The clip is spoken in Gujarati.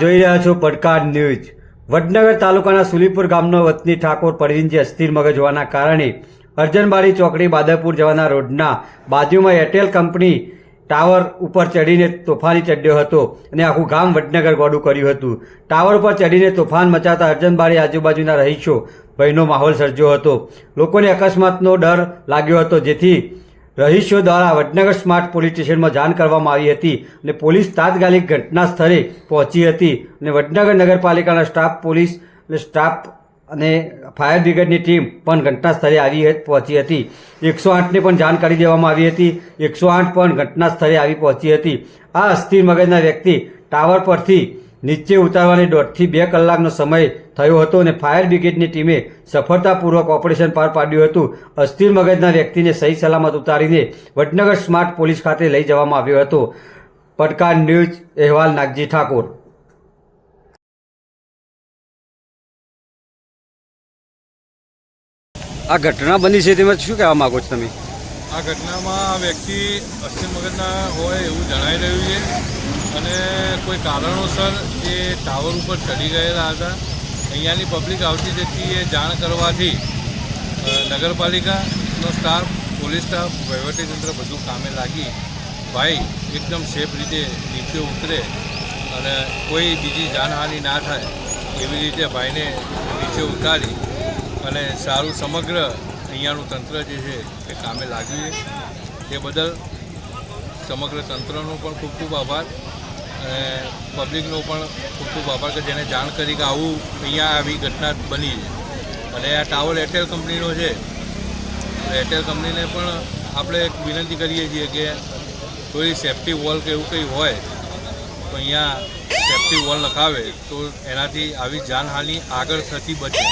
જોઈ રહ્યા છો પડકાર ન્યૂઝ. વડનગર તાલુકાના સુલીપુર ગામનો વતની ઠાકોર પરવીનજી અસ્થિર મગજ હોવાના કારણે અર્જનબારી ચોકડી બાદરપુર જવાના રોડના બાજુમાં એરટેલ કંપની ટાવર ઉપર ચડીને તોફાની ચડ્યો હતો અને આખું ગામ વડનગર ગોડું કર્યું હતું. ટાવર ઉપર ચડીને તોફાન મચાતા અર્જનબારી આજુબાજુના રહીશો ભયનો માહોલ સર્જ્યો હતો. લોકોને અકસ્માતનો ડર લાગ્યો હતો, જેથી રહીશો દ્વારા વડનગર સ્માર્ટ પોલીસ સ્ટેશનમાં જાણ કરવામાં આવી હતી અને પોલીસ તાત્કાલિક ઘટના સ્થળે પહોંચી હતી અને વડનગર નગરપાલિકાના સ્ટાફ પોલીસ સ્ટાફ અને ફાયર બ્રિગેડની ટીમ પણ ઘટના સ્થળે આવી પહોંચી હતી. એકસો આઠને પણ જાણ કરી દેવામાં આવી હતી. એકસો આઠ પણ ઘટના સ્થળે આવી પહોંચી હતી. આ અસ્થિર મગજના વ્યક્તિ ટાવર પરથી નીચે ઉતારવાની દોઢથી બે કલાકનો સમય થયો હતો અને ફાયર બ્રિગેડની ટીમે સફળતાપૂર્વક ઓપરેશન પાર પાડ્યું હતું. અસ્થિર મગજના વ્યક્તિને સહી સલામત ઉતારીને વડનગર સ્માર્ટ પોલીસ ખાતે લઈ જવામાં આવ્યો હતો. પડકાર ન્યૂઝ, અહેવાલ, નાગજી ઠાકોર. આ ઘટના બની છે તેમાં શું કહેવા માંગો છો તમે? આ ઘટનામાં આ વ્યક્તિ પશ્ચિમ મગજના હોય એવું જણાઈ રહ્યું છે. અને કોઈ કારણોસર એ ટાવર ઉપર ચડી ગયેલા હતા. અહીંયાની પબ્લિક આવતી જતી એ જાણ કરવાથી નગરપાલિકાનો સ્ટાફ, પોલીસ સ્ટાફ, વહીવટીતંત્ર બધું કામે લાગી. ભાઈ, એકદમ સેફ રીતે નીચે ઉતરે અને કોઈ બીજી જાનહાનિ ના થાય એવી રીતે ભાઈને નીચે ઉતારી અને સારું સમગ્ર અહીંયાનું તંત્ર જે છે, એ કામે લાગ્યું છે. તે બદલ સમગ્ર તંત્રનો પણ ખૂબ ખૂબ આભાર અને પબ્લિકનો પણ ખૂબ ખૂબ આભાર કે જેને જાણ કરી કે આવું અહીંયા આવી ઘટના બની છે. અને આ ટાવર એરટેલ કંપનીનો છે. એરટેલ કંપનીને પણ આપણે એક વિનંતી કરીએ છીએ કે કોઈ સેફ્ટી વોલ કે એવું કંઈ હોય, તો અહીંયા સેફ્ટી વોલ નખાવે તો એનાથી આવી જાનહાનિ આગળ થતી બચે.